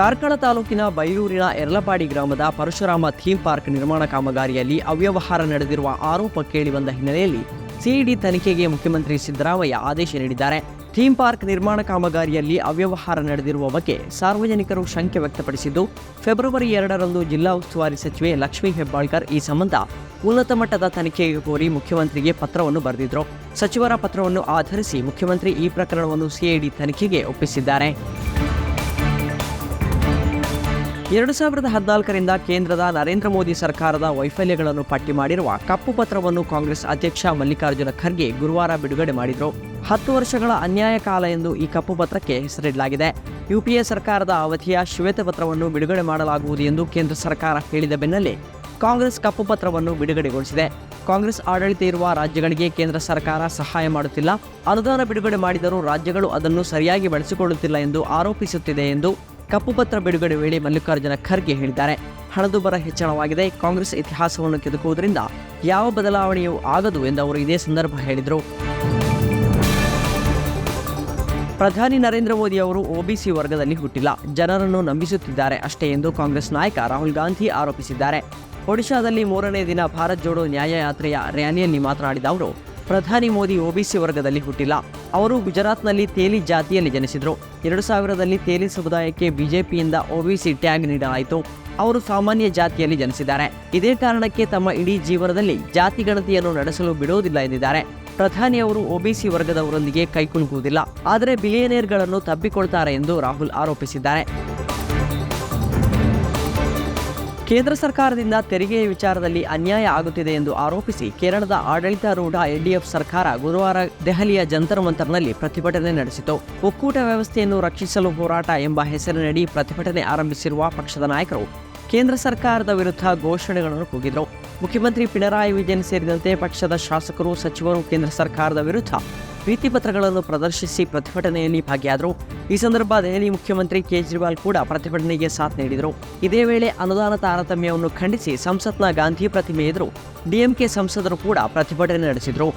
ಕಾರ್ಕಳ ತಾಲೂಕಿನ ಬೈರೂರಿನ ಎರಲಪಾಡಿ ಗ್ರಾಮದ Parashurama theme park ನಿರ್ಮಾಣ ಕಾಮಗಾರಿಯಲ್ಲಿ ಅವ್ಯವಹಾರ ನಡೆದಿರುವ ಆರೋಪ ಕೇಳಿಬಂದ ಹಿನ್ನೆಲೆಯಲ್ಲಿ ಸಿಇಡಿ ತನಿಖೆಗೆ ಮುಖ್ಯಮಂತ್ರಿ ಸಿದ್ದರಾಮಯ್ಯ ಆದೇಶ ನೀಡಿದ್ದಾರೆ. ಥೀಮ್ ಪಾರ್ಕ್ ನಿರ್ಮಾಣ ಕಾಮಗಾರಿಯಲ್ಲಿ ಅವ್ಯವಹಾರ ನಡೆದಿರುವ ಬಗ್ಗೆ ಸಾರ್ವಜನಿಕರು ಶಂಕೆ ವ್ಯಕ್ತಪಡಿಸಿದ್ದು, ಫೆಬ್ರವರಿ ಎರಡರಂದು ಜಿಲ್ಲಾ ಉಸ್ತುವಾರಿ ಸಚಿವೆ ಲಕ್ಷ್ಮೀ ಹೆಬ್ಬಾಳ್ಕರ್ ಈ ಸಂಬಂಧ ಉನ್ನತ ಮಟ್ಟದ ತನಿಖೆಗೆ ಕೋರಿ ಮುಖ್ಯಮಂತ್ರಿಗೆ ಪತ್ರವನ್ನು ಬರೆದಿದ್ದರು ಸಚಿವರ ಪತ್ರವನ್ನು ಆಧರಿಸಿ ಮುಖ್ಯಮಂತ್ರಿ ಈ ಪ್ರಕರಣವನ್ನು ಸಿಐಡಿ ತನಿಖೆಗೆ ಒಪ್ಪಿಸಿದ್ದಾರೆ. ಎರಡು ಸಾವಿರದ ಹದಿನಾಲ್ಕರಿಂದ ಕೇಂದ್ರದ ನರೇಂದ್ರ ಮೋದಿ ಸರ್ಕಾರದ ವೈಫಲ್ಯಗಳನ್ನು ಪಟ್ಟಿ ಮಾಡಿರುವ ಕಪ್ಪು ಪತ್ರವನ್ನು ಕಾಂಗ್ರೆಸ್ ಅಧ್ಯಕ್ಷ ಮಲ್ಲಿಕಾರ್ಜುನ ಖರ್ಗೆ ಗುರುವಾರ ಬಿಡುಗಡೆ ಮಾಡಿದರು. ಹತ್ತು ವರ್ಷಗಳ ಅನ್ಯಾಯ ಕಾಲ ಎಂದು ಈ ಕಪ್ಪು ಪತ್ರಕ್ಕೆ ಹೆಸರಿಡಲಾಗಿದೆ. ಯುಪಿಎ ಸರ್ಕಾರದ ಅವಧಿಯ ಶ್ವೇತಪತ್ರವನ್ನು ಬಿಡುಗಡೆ ಮಾಡಲಾಗುವುದು ಎಂದು ಕೇಂದ್ರ ಸರ್ಕಾರ ಹೇಳಿದ ಬೆನ್ನಲ್ಲೇ ಕಾಂಗ್ರೆಸ್ ಕಪ್ಪು ಪತ್ರವನ್ನು ಬಿಡುಗಡೆಗೊಳಿಸಿದೆ. ಕಾಂಗ್ರೆಸ್ ಆಡಳಿತ ಇರುವ ರಾಜ್ಯಗಳಿಗೆ ಕೇಂದ್ರ ಸರ್ಕಾರ ಸಹಾಯ ಮಾಡುತ್ತಿಲ್ಲ. ಅನುದಾನ ಬಿಡುಗಡೆ ಮಾಡಿದರೂ ರಾಜ್ಯಗಳು ಅದನ್ನು ಸರಿಯಾಗಿ ಬಳಸಿಕೊಳ್ಳುತ್ತಿಲ್ಲ ಎಂದು ಆರೋಪಿಸುತ್ತಿದೆ ಎಂದು ಕಪ್ಪು ಪತ್ರ ಬಿಡುಗಡೆ ವೇಳೆ ಮಲ್ಲಿಕಾರ್ಜುನ ಖರ್ಗೆ ಹೇಳಿದ್ದಾರೆ. ಹಣದುಬ್ಬರ ಹೆಚ್ಚಳವಾಗಿದೆ. ಕಾಂಗ್ರೆಸ್ ಇತಿಹಾಸವನ್ನು ಕೆದಕುವುದರಿಂದ ಯಾವ ಬದಲಾವಣೆಯೂ ಆಗದು ಎಂದು ಅವರು ಇದೇ ಸಂದರ್ಭ ಹೇಳಿದರು. ಪ್ರಧಾನಿ ನರೇಂದ್ರ ಮೋದಿ ಅವರು ಒಬಿಸಿ ವರ್ಗದಲ್ಲಿ ಹುಟ್ಟಿಲ್ಲ. ಜನರನ್ನು ನಂಬಿಸುತ್ತಿದ್ದಾರೆ ಅಷ್ಟೇ ಎಂದು ಕಾಂಗ್ರೆಸ್ ನಾಯಕ ರಾಹುಲ್ ಗಾಂಧಿ ಆರೋಪಿಸಿದ್ದಾರೆ. ಒಡಿಶಾದಲ್ಲಿ ಮೂರನೇ ದಿನ ಭಾರತ್ ಜೋಡೋ ನ್ಯಾಯಯಾತ್ರೆಯ ರ್ಯಾಲಿಯಲ್ಲಿ ಮಾತನಾಡಿದ ಅವರು ಪ್ರಧಾನಿ ಮೋದಿ ಒಬಿಸಿ ವರ್ಗದಲ್ಲಿ ಹುಟ್ಟಿಲ್ಲ. ಅವರು ಗುಜರಾತ್ನಲ್ಲಿ ತೇಲಿ ಜಾತಿಯಲ್ಲಿ ಜನಿಸಿದರು. ಎರಡು ಸಾವಿರದಲ್ಲಿ ತೇಲಿ ಸಮುದಾಯಕ್ಕೆ ಬಿಜೆಪಿಯಿಂದ ಒಬಿಸಿ ಟ್ಯಾಗ್ ನೀಡಲಾಯಿತು. ಅವರು ಸಾಮಾನ್ಯ ಜಾತಿಯಲ್ಲಿ ಜನಿಸಿದ್ದಾರೆ. ಇದೇ ಕಾರಣಕ್ಕೆ ತಮ್ಮ ಇಡೀ ಜೀವನದಲ್ಲಿ ಜಾತಿ ಗಣತಿಯನ್ನು ನಡೆಸಲು ಬಿಡುವುದಿಲ್ಲ ಎಂದಿದ್ದಾರೆ. ಪ್ರಧಾನಿ ಅವರು ಒಬಿಸಿ ವರ್ಗದವರೊಂದಿಗೆ ಕೈಕುಲುಕುವುದಿಲ್ಲ. ಆದರೆ ಬಿಲಿಯನೇರ್ಗಳನ್ನು ತಬ್ಬಿಕೊಳ್ತಾರೆ ಎಂದು ರಾಹುಲ್ ಆರೋಪಿಸಿದ್ದಾರೆ. ಕೇಂದ್ರ ಸರ್ಕಾರದಿಂದ ತೆರಿಗೆಯ ವಿಚಾರದಲ್ಲಿ ಅನ್ಯಾಯ ಆಗುತ್ತಿದೆ ಎಂದು ಆರೋಪಿಸಿ ಕೇರಳದ ಆಡಳಿತಾರೂಢ ಎಲ್ಡಿಎಫ್ ಸರ್ಕಾರ ಗುರುವಾರ ದೆಹಲಿಯ ಜಂತರ್ ಮಂತರ್ನಲ್ಲಿ ಪ್ರತಿಭಟನೆ ನಡೆಸಿತು. ಒಕ್ಕೂಟ ವ್ಯವಸ್ಥೆಯನ್ನು ರಕ್ಷಿಸಲು ಹೋರಾಟ ಎಂಬ ಹೆಸರಿನಡಿ ಪ್ರತಿಭಟನೆ ಆರಂಭಿಸಿರುವ ಪಕ್ಷದ ನಾಯಕರು ಕೇಂದ್ರ ಸರ್ಕಾರದ ವಿರುದ್ಧ ಘೋಷಣೆಗಳನ್ನು ಕೂಗಿದರು. ಮುಖ್ಯಮಂತ್ರಿ ಪಿಣರಾಯಿ ವಿಜಯನ್ ಸೇರಿದಂತೆ ಪಕ್ಷದ ಶಾಸಕರು, ಸಚಿವರು ಕೇಂದ್ರ ಸರ್ಕಾರದ ವಿರುದ್ಧ ಪ್ರೀತಿಪತ್ರಗಳನ್ನು ಪ್ರದರ್ಶಿಸಿ ಪ್ರತಿಭಟನೆಯಲ್ಲಿ ಭಾಗಿಯಾದರು. ಈ ಸಂದರ್ಭ ದೆಹಲಿ ಮುಖ್ಯಮಂತ್ರಿ ಕೇಜ್ರಿವಾಲ್ ಕೂಡ ಪ್ರತಿಭಟನೆಗೆ ಸಾಥ್ ನೀಡಿದರು. ಇದೇ ವೇಳೆ ಅನುದಾನ ತಾರತಮ್ಯವನ್ನು ಖಂಡಿಸಿ ಸಂಸತ್ನ ಗಾಂಧಿ ಪ್ರತಿಮೆ ಎದುರು ಡಿಎಂಕೆ ಸಂಸದರು ಕೂಡ ಪ್ರತಿಭಟನೆ ನಡೆಸಿದರು.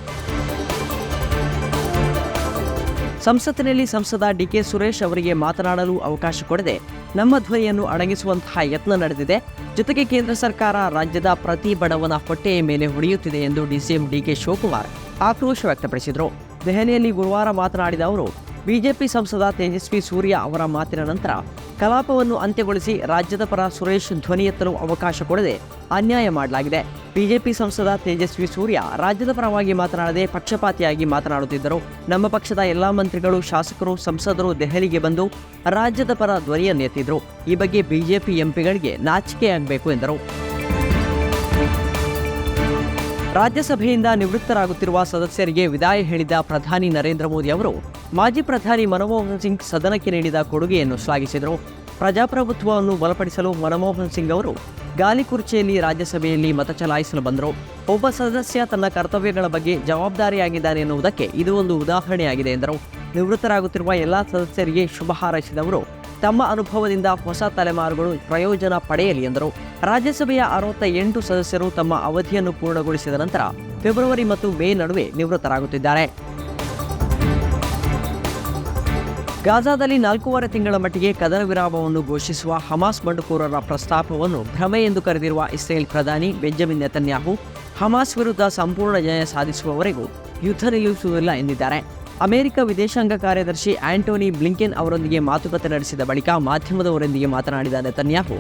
ಸಂಸತ್ತಿನಲ್ಲಿ ಸಂಸದ ಡಿಕೆ ಸುರೇಶ್ ಅವರಿಗೆ ಮಾತನಾಡಲು ಅವಕಾಶ ಕೊಡದೆ ನಮ್ಮ ಧ್ವನಿಯನ್ನು ಅಡಗಿಸುವಂತಹ ಯತ್ನ ನಡೆದಿದೆ. ಜೊತೆಗೆ ಕೇಂದ್ರ ಸರ್ಕಾರ ರಾಜ್ಯದ ಪ್ರತಿ ಬಡವನ ಹೊಟ್ಟೆಯ ಮೇಲೆ ಹೊಡೆಯುತ್ತಿದೆ ಎಂದು ಡಿಸಿಎಂ ಡಿಕೆ ಶಿವಕುಮಾರ್ ಆಕ್ರೋಶ ವ್ಯಕ್ತಪಡಿಸಿದರು. ದೆಹಲಿಯಲ್ಲಿ ಗುರುವಾರ ಮಾತನಾಡಿದ ಅವರು, ಬಿಜೆಪಿ ಸಂಸದ ತೇಜಸ್ವಿ ಸೂರ್ಯ ಅವರ ಮಾತಿನ ನಂತರ ಕಲಾಪವನ್ನು ಅಂತ್ಯಗೊಳಿಸಿ ರಾಜ್ಯದ ಪರ ಸುರೇಶ್ ಧ್ವನಿ ಎತ್ತಲು ಅವಕಾಶ ಕೊಡದೆ ಅನ್ಯಾಯ ಮಾಡಲಾಗಿದೆ. ಬಿಜೆಪಿ ಸಂಸದ ತೇಜಸ್ವಿ ಸೂರ್ಯ ರಾಜ್ಯದ ಪರವಾಗಿ ಮಾತನಾಡದೆ ಪಕ್ಷಪಾತಿಯಾಗಿ ಮಾತನಾಡುತ್ತಿದ್ದರು. ನಮ್ಮ ಪಕ್ಷದ ಎಲ್ಲಾ ಮಂತ್ರಿಗಳು, ಶಾಸಕರು, ಸಂಸದರು ದೆಹಲಿಗೆ ಬಂದು ರಾಜ್ಯದ ಪರ ಧ್ವನಿಯನ್ನು ಎತ್ತಿದ್ರು ಈ ಬಗ್ಗೆ ಬಿಜೆಪಿ ಎಂಪಿಗಳಿಗೆ ನಾಚಿಕೆಯಾಗಬೇಕು ಎಂದರು. ರಾಜ್ಯಸಭೆಯಿಂದ ನಿವೃತ್ತರಾಗುತ್ತಿರುವ ಸದಸ್ಯರಿಗೆ ವಿದಾಯ ಹೇಳಿದ ಪ್ರಧಾನಿ ನರೇಂದ್ರ ಮೋದಿ ಅವರು, ಮಾಜಿ ಪ್ರಧಾನಿ ಮನಮೋಹನ್ ಸಿಂಗ್ ಸದನಕ್ಕೆ ನೀಡಿದ ಕೊಡುಗೆಯನ್ನು ಶ್ಲಾಘಿಸಿದರು. ಪ್ರಜಾಪ್ರಭುತ್ವವನ್ನು ಬಲಪಡಿಸಲು ಮನಮೋಹನ್ ಸಿಂಗ್ ಅವರು ಗಾಲಿ ಕುರ್ಚಿಯಲ್ಲಿ ರಾಜ್ಯಸಭೆಯಲ್ಲಿ ಮತ ಚಲಾಯಿಸಲು ಬಂದರು. ಒಬ್ಬ ಸದಸ್ಯ ತನ್ನ ಕರ್ತವ್ಯಗಳ ಬಗ್ಗೆ ಜವಾಬ್ದಾರಿಯಾಗಿದ್ದಾನೆ ಎನ್ನುವುದಕ್ಕೆ ಇದು ಒಂದು ಉದಾಹರಣೆಯಾಗಿದೆ ಎಂದರು. ನಿವೃತ್ತರಾಗುತ್ತಿರುವ ಎಲ್ಲ ಸದಸ್ಯರಿಗೆ ಶುಭ ಹಾರೈಸಿದವರು ತಮ್ಮ ಅನುಭವದಿಂದ ಹೊಸ ತಲೆಮಾರುಗಳು ಪ್ರಯೋಜನ ಪಡೆಯಲಿ ಎಂದರು. ರಾಜ್ಯಸಭೆಯ ಅರವತ್ತ ಎಂಟು ಸದಸ್ಯರು ತಮ್ಮ ಅವಧಿಯನ್ನು ಪೂರ್ಣಗೊಳಿಸಿದ ನಂತರ ಫೆಬ್ರವರಿ ಮತ್ತು ಮೇ ನಡುವೆ ನಿವೃತ್ತರಾಗುತ್ತಿದ್ದಾರೆ. ಗಾಜಾದಲ್ಲಿ ನಾಲ್ಕೂವರೆ ತಿಂಗಳ ಮಟ್ಟಿಗೆ ಕದನ ವಿರಾಮವನ್ನು ಘೋಷಿಸುವ ಹಮಾಸ್ ಬಂಡುಕೋರರ ಪ್ರಸ್ತಾಪವನ್ನು ಭ್ರಮೆ ಎಂದು ಕರೆದಿರುವ ಇಸ್ರೇಲ್ ಪ್ರಧಾನಿ ಬೆಂಜಮಿನ್ ನೆತನ್ಯಾಹು ಹಮಾಸ್ ವಿರುದ್ಧ ಸಂಪೂರ್ಣ ಜಯ ಸಾಧಿಸುವವರೆಗೂ ಯುದ್ಧ ನಿಲ್ಲಿಸುವುದಿಲ್ಲ ಎಂದಿದ್ದಾರೆ. ಅಮೆರಿಕ ವಿದೇಶಾಂಗ ಕಾರ್ಯದರ್ಶಿ ಆಂಟೋನಿ ಬ್ಲಿಂಕೆನ್ ಅವರೊಂದಿಗೆ ಮಾತುಕತೆ ನಡೆಸಿದ ಬಳಿಕ ಮಾಧ್ಯಮದವರೊಂದಿಗೆ ಮಾತನಾಡಿದ ನೆತನ್ಯಾಹು,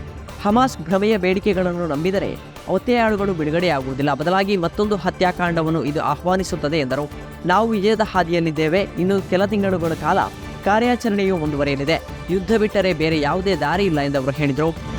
ಹಮಾಸ್ ಭ್ರಮೆಯ ಬೇಡಿಕೆಗಳನ್ನು ನಂಬಿದರೆ ಒತ್ತೆಯಾಳುಗಳು ಬಿಡುಗಡೆಯಾಗುವುದಿಲ್ಲ. ಬದಲಾಗಿ ಮತ್ತೊಂದು ಹತ್ಯಾಕಾಂಡವನ್ನು ಇದು ಆಹ್ವಾನಿಸುತ್ತದೆ ಎಂದರು. ನಾವು ವಿಜಯದ ಹಾದಿಯಲ್ಲಿದ್ದೇವೆ. ಇನ್ನು ಕೆಲ ತಿಂಗಳುಗಳ ಕಾಲ ಕಾರ್ಯಾಚರಣೆಯು ಮುಂದುವರಿಯಲಿದೆ. ಯುದ್ಧ ಬಿಟ್ಟರೆ ಬೇರೆ ಯಾವುದೇ ದಾರಿ ಇಲ್ಲ ಎಂದು ಅವರು ಹೇಳಿದರು.